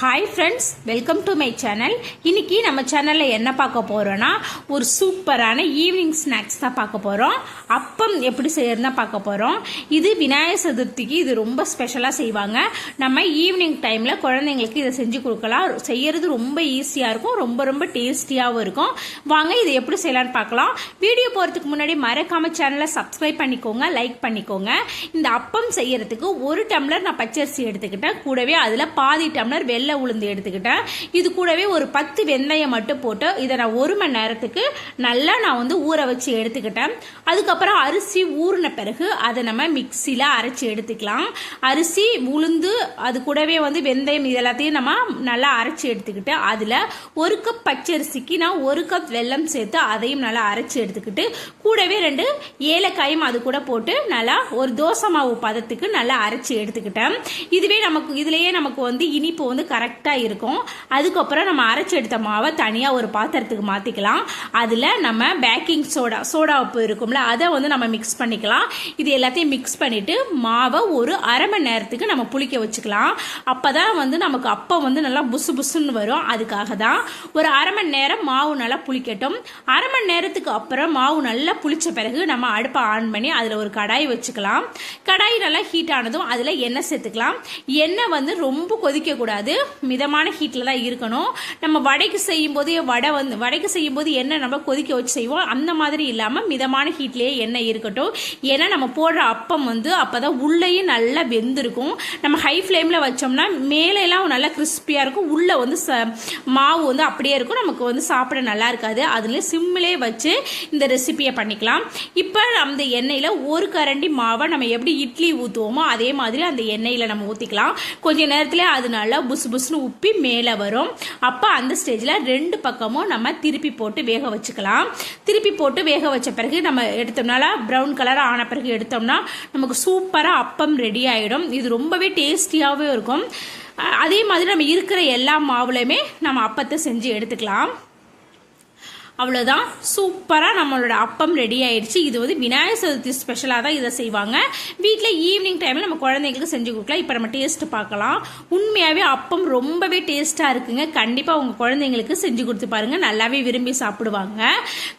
Hi friends welcome to my channel இன்றைக்கி நம்ம சேனலில் என்ன பார்க்க போகிறோன்னா ஒரு சூப்பரான ஈவினிங் ஸ்நாக்ஸ் தான் பார்க்க போகிறோம் அப்பம் எப்படி செய்யறதுனா பார்க்க போகிறோம் இது விநாயகர் சதுர்த்திக்கு இது ரொம்ப ஸ்பெஷலாக செய்வாங்க. நம்ம ஈவினிங் டைமில் குழந்தைங்களுக்கு இதை செஞ்சு கொடுக்கலாம். செய்யறது ரொம்ப ஈஸியாக இருக்கும். ரொம்ப ரொம்ப டேஸ்டியாகவும் இருக்கும். வாங்க இதை எப்படி செய்யலாம்னு பார்க்கலாம். வீடியோ போகிறதுக்கு முன்னாடி மறக்காம சேனலை சப்ஸ்கிரைப் பண்ணிக்கோங்க லைக் பண்ணிக்கோங்க. இந்த அப்பம் செய்யறதுக்கு ஒரு டம்ளர் நான் பச்சரிசி எடுத்துக்கிட்டேன். கூடவே அதில் பாதி டம்ளர் வெள்ளை உளுந்து எடுத்துக்கிட்டேன். இது கூடவே ஒரு பத்து வெந்தயம் மட்டும் போட்டு இதை நான் ஒரு மணி நேரத்துக்கு நல்லா நான் வந்து ஊற வச்சு எடுத்துக்கிட்டேன். அதுக்கப்புறம் அரிசி ஊறின பிறகு அதை நம்ம மிக்சியில் அரைச்சி எடுத்துக்கலாம். அரிசி உளுந்து அது கூடவே வந்து வெந்தயம் இது எல்லாத்தையும் நம்ம நல்லா அரைச்சி எடுத்துக்கிட்டு அதில் ஒரு கப் பச்சரிசிக்கு நான் ஒரு கப் வெல்லம் சேர்த்து அதையும் நல்லா அரைச்சி எடுத்துக்கிட்டு கூடவே ரெண்டு ஏலக்காயும் அது கூட போட்டு நல்லா ஒரு தோசை மாவு பதத்துக்கு நல்லா அரைச்சி எடுத்துக்கிட்டேன். இதுவே நமக்கு இதுலேயே நமக்கு வந்து இனிப்பு வந்து கரெக்டாக இருக்கும். அதுக்கப்புறம் நம்ம அரைச்சி எடுத்த மாவை தனியாக ஒரு பாத்திரத்துக்கு மாற்றிக்கலாம் அதில் நம்ம பேக்கிங் சோடா சோடா உப்பு இருக்கும்ல அதை வந்து நம்ம மிக்ஸ் பண்ணிக்கலாம். இது எல்லாத்தையும் மிக்ஸ் பண்ணிவிட்டு மாவை ஒரு அரை மணி நேரத்துக்கு நம்ம புளிக்க வச்சுக்கலாம். அப்போ தான் வந்து நமக்கு அப்போ வந்து நல்லா புசு புசுன்னு வரும். அதுக்காக தான் ஒரு அரை மணி நேரம் மாவு நல்லா புளிக்கட்டும். அரை மணி நேரத்துக்கு அப்புறம் மாவு நல்லா புளித்த பிறகு நம்ம அடுப்பை ஆன் பண்ணி அதில் ஒரு கடாய் வச்சுக்கலாம். கடாய் நல்லா ஹீட் ஆனதும் அதில் எண்ணெய் சேர்த்துக்கலாம். எண்ணெய் வந்து ரொம்ப கொதிக்கக்கூடாது. மிதமான ஹீட்டில் தான் இருக்கணும். நம்ம வடைக்கு செய்யும்போது வடை வந்து வடைக்கு செய்யும் போது எண்ணெய் நம்ம கொதிக்க வச்சு செய்வோம். அந்த மாதிரி இல்லாமல் மிதமான ஹீட்லேயே எண்ணெய் இருக்கட்டும். ஏன்னா நம்ம போடுற அப்பம் வந்து அப்போ தான் உள்ளேயும் நல்லா வெந்திருக்கும். நம்ம ஹை ஃப்ளேமில் வச்சோம்னா மேலெல்லாம் நல்லா கிறிஸ்பியாக இருக்கும். உள்ளே வந்து ச மாவு வந்து அப்படியே இருக்கும். நமக்கு வந்து சாப்பிட நல்லா இருக்காது. அதில் சிம்மிலே வச்சு இந்த ரெசிபியை பண்ணிக்கலாம். இப்போ அந்த எண்ணெயில் ஒரு கரண்டி மாவை நம்ம எப்படி இட்லி ஊற்றுவோமோ அதே மாதிரி அந்த எண்ணெயில் நம்ம ஊற்றிக்கலாம் கொஞ்ச நேரத்தில் அது நல்லா புசு புசுன்னு உப்பி மேலே வரும். அப்போ அந்த ஸ்டேஜில் ரெண்டு பக்கமும் நம்ம திருப்பி போட்டு வேக வச்சுக்கலாம். திருப்பி போட்டு வேக வச்ச பிறகு நம்ம எடுத்தோம்னால ப்ரௌன் கலர் ஆன பிறகு எடுத்தோம்னா நமக்கு சூப்பராக அப்பம் ரெடி ஆகிடும் இது ரொம்பவே டேஸ்டியாகவே இருக்கும். அதே மாதிரி நம்ம இருக்கிற எல்லா மாவுலையுமே நம்ம அப்பத்தை செஞ்சு எடுத்துக்கலாம். அவ்வளோதான் சூப்பராக நம்மளோட அப்பம் ரெடி ஆயிடுச்சு. இது வந்து விநாயகர் சதுர்த்தி ஸ்பெஷலாக தான் இதை செய்வாங்க. வீட்டில் ஈவினிங் டைமில் நம்ம குழந்தைங்களுக்கு செஞ்சு கொடுக்கலாம். இப்போ நம்ம டேஸ்ட் பார்க்கலாம். உண்மையாகவே அப்பம் ரொம்பவே டேஸ்ட்டாக இருக்குங்க. கண்டிப்பாக உங்கள் குழந்தைங்களுக்கு செஞ்சு கொடுத்து பாருங்கள் நல்லாவே விரும்பி சாப்பிடுவாங்க.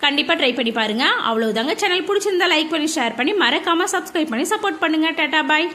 கண்டிப்பாக ட்ரை பண்ணி பாருங்கள் அவ்வளோதாங்க சேனல் பிடிச்சிருந்தா லைக் பண்ணி ஷேர் பண்ணி மறக்காமல் சப்ஸ்கிரைப் பண்ணி சப்போர்ட் பண்ணுங்கள் டாட்டா பாய்